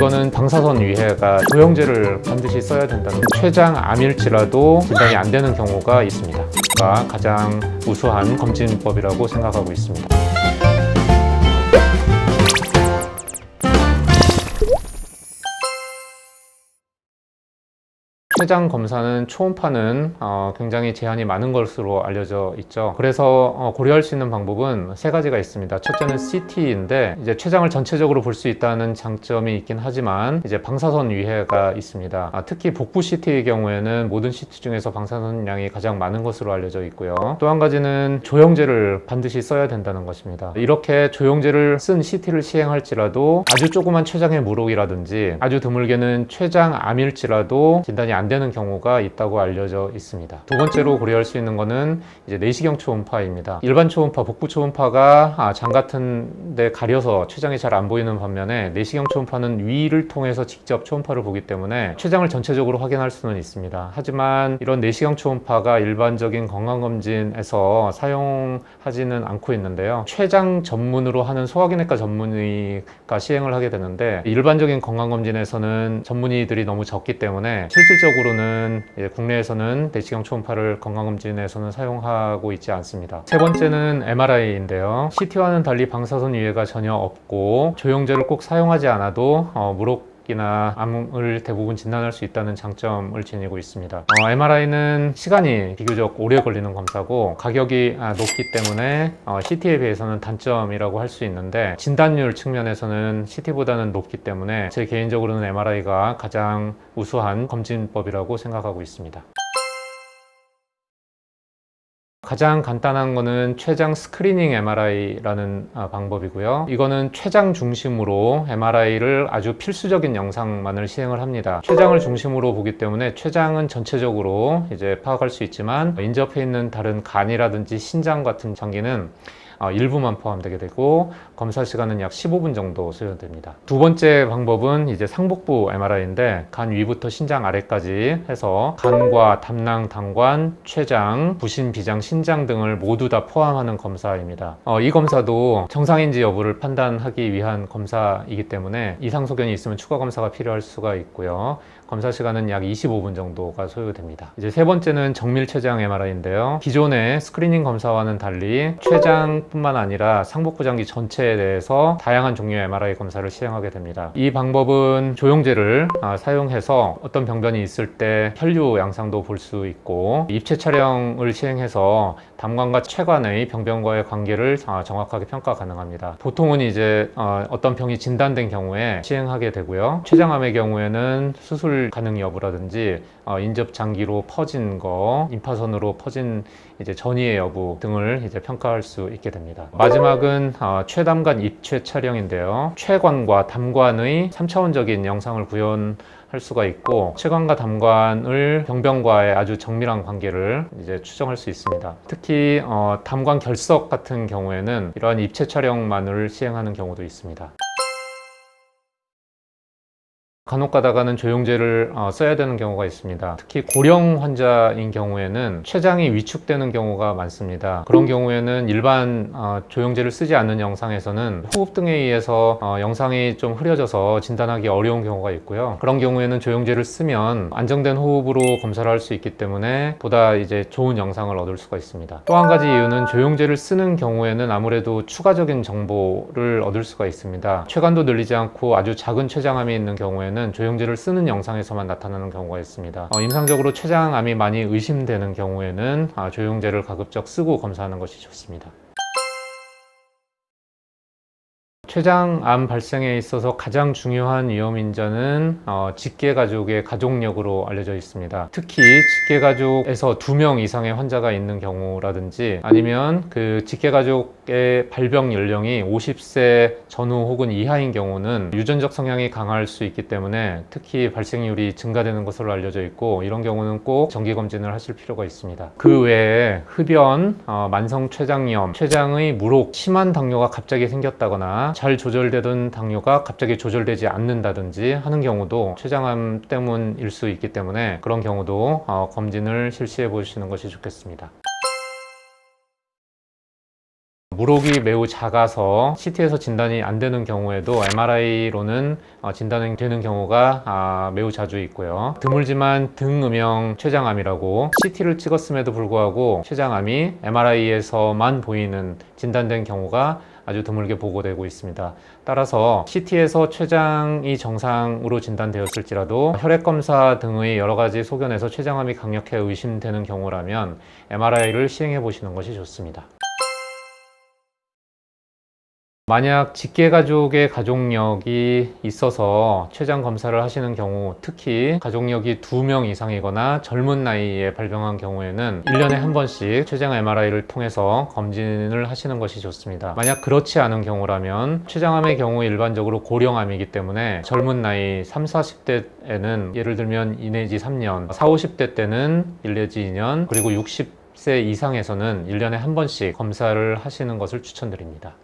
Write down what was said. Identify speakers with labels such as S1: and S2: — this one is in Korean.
S1: 이거는 방사선 위해가 조영제를 반드시 써야 된다는 췌장 암일지라도 진단이 안 되는 경우가 있습니다. 가 가장 우수한 검진법이라고 생각하고 있습니다. 췌장 검사는 초음파는 어, 굉장히 제한이 많은 것으로 알려져 있죠. 그래서 어, 고려할 수 있는 방법은 세 가지가 있습니다. 첫째는 CT인데 이제 췌장을 전체적으로 볼 수 있다는 장점이 있긴 하지만 이제 방사선 위해가 있습니다. 아, 특히 복부 CT의 경우에는 모든 CT 중에서 방사선 양이 가장 많은 것으로 알려져 있고요. 또 한 가지는 조영제를 반드시 써야 된다는 것입니다. 이렇게 조영제를 쓴 CT를 시행할지라도 아주 조그만 췌장의 무록이라든지 아주 드물게는 췌장 암일지라도 진단이 안 되는 경우가 있다고 알려져 있습니다. 두 번째로 고려할 수 있는 것은 이제 내시경 초음파입니다. 일반 초음파, 복부 초음파가 아, 장 같은 데 가려서 췌장이 잘 안 보이는 반면에 내시경 초음파는 위를 통해서 직접 초음파를 보기 때문에 췌장을 전체적으로 확인할 수는 있습니다. 하지만 이런 내시경 초음파가 일반적인 건강검진에서 사용하지는 않고 있는데요. 췌장 전문으로 하는 소화기내과 전문의가 시행을 하게 되는데 일반적인 건강검진에서는 전문의들이 너무 적기 때문에 실질적으로 는 예, 국내에서는 내시경 초음파를 건강검진에서는 사용하고 있지 않습니다. 세 번째는 MRI인데요. CT와는 달리 방사선 위해가 전혀 없고 조영제를 꼭 사용하지 않아도 어, 무 록 이나 암을 대부분 진단할 수 있다는 장점을 지니고 있습니다. 어, MRI는 시간이 비교적 오래 걸리는 검사고 가격이 아, 높기 때문에 어, CT에 비해서는 단점이라고 할 수 있는데 진단율 측면에서는 CT보다는 높기 때문에 제 개인적으로는 MRI가 가장 우수한 검진법이라고 생각하고 있습니다. 가장 간단한 거는 췌장 스크리닝 MRI라는 아, 방법이고요. 이거는 췌장 중심으로 MRI를 아주 필수적인 영상만을 시행을 합니다. 췌장을 중심으로 보기 때문에 췌장은 전체적으로 이제 파악할 수 있지만 인접해 있는 다른 간이라든지 신장 같은 장기는 어, 일부만 포함되게 되고 검사 시간은 약 15분 정도 소요됩니다. 두 번째 방법은 이제 상복부 MRI인데 간 위부터 신장 아래까지 해서 간과 담낭, 당관, 췌장, 부신, 비장, 신장 등을 모두 다 포함하는 검사입니다. 어, 이 검사도 정상인지 여부를 판단하기 위한 검사이기 때문에 이상 소견이 있으면 추가 검사가 필요할 수가 있고요. 검사 시간은 약 25분 정도가 소요됩니다. 이제 세 번째는 정밀 췌장 MRI인데요. 기존의 스크리닝 검사와는 달리 췌장뿐만 아니라 상복부 장기 전체에 대해서 다양한 종류의 MRI 검사를 시행하게 됩니다. 이 방법은 조영제를 아, 사용해서 어떤 병변이 있을 때 혈류 양상도 볼 수 있고 입체 촬영을 시행해서 담관과 췌관의 병변과의 관계를 아, 정확하게 평가 가능합니다. 보통은 이제 어, 어떤 병이 진단된 경우에 시행하게 되고요. 췌장암의 경우에는 수술 가능 여부라든지 어, 인접 장기로 퍼진 거, 임파선으로 퍼진 이제 전이의 여부 등을 이제 평가할 수 있게 됩니다. 마지막은 어, 최담관 입체 촬영인데요. 최관과 담관의 3차원적인 영상을 구현 할 수가 있고 체관과 담관을 병변과의 아주 정밀한 관계를 이제 추정할 수 있습니다. 특히 어, 담관 결석 같은 경우에는 이러한 입체 촬영만을 시행하는 경우도 있습니다. 간혹 가다가는 조영제를 어, 써야 되는 경우가 있습니다. 특히 고령 환자인 경우에는 췌장이 위축되는 경우가 많습니다. 그런 경우에는 일반 어, 조영제를 쓰지 않는 영상에서는 호흡 등에 의해서 어, 영상이 좀 흐려져서 진단하기 어려운 경우가 있고요. 그런 경우에는 조영제를 쓰면 안정된 호흡으로 검사를 할 수 있기 때문에 보다 이제 좋은 영상을 얻을 수가 있습니다. 또 한 가지 이유는 조영제를 쓰는 경우에는 아무래도 추가적인 정보를 얻을 수가 있습니다. 췌관도 늘리지 않고 아주 작은 췌장암이 있는 경우에는 조영제를 쓰는 영상에서만 나타나는 경우가 있습니다. 어, 임상적으로 췌장암이 많이 의심되는 경우에는 아, 조영제를 가급적 쓰고 검사하는 것이 좋습니다. 췌장암 발생에 있어서 가장 중요한 위험 인자는 어, 직계 가족의 가족력으로 알려져 있습니다. 특히 직계 가족에서 두 명 이상의 환자가 있는 경우라든지 아니면 그 직계 가족의 발병 연령이 50세 전후 혹은 이하인 경우는 유전적 성향이 강할 수 있기 때문에 특히 발생률이 증가되는 것으로 알려져 있고 이런 경우는 꼭 정기 검진을 하실 필요가 있습니다. 그 외에 흡연, 어, 만성 췌장염, 췌장의 무록, 심한 당뇨가 갑자기 생겼다거나 잘 조절되던 당뇨가 갑자기 조절되지 않는다든지 하는 경우도 췌장암 때문일 수 있기 때문에 그런 경우도 어, 검진을 실시해 보시는 것이 좋겠습니다. 물혹이 매우 작아서 CT에서 진단이 안 되는 경우에도 MRI로는 어, 진단이 되는 경우가 아, 매우 자주 있고요. 드물지만 등음영 췌장암이라고 CT를 찍었음에도 불구하고 췌장암이 MRI에서만 보이는 진단된 경우가 아주 드물게 보고되고 있습니다. 따라서 CT에서 췌장이 정상으로 진단되었을지라도 혈액 검사 등의 여러 가지 소견에서 췌장암이 강력해 의심되는 경우라면 MRI를 시행해 보시는 것이 좋습니다. 만약 직계 가족의 가족력이 있어서 췌장 검사를 하시는 경우, 특히 가족력이 두 명 이상이거나 젊은 나이에 발병한 경우에는 1년에 한 번씩 췌장 MRI를 통해서 검진을 하시는 것이 좋습니다. 만약 그렇지 않은 경우라면 췌장암의 경우 일반적으로 고령암이기 때문에 젊은 나이 3, 40대에는 예를 들면 2 내지 3년, 4, 50대 때는 1 내지 2년, 그리고 60세 이상에서는 1년에 한 번씩 검사를 하시는 것을 추천드립니다.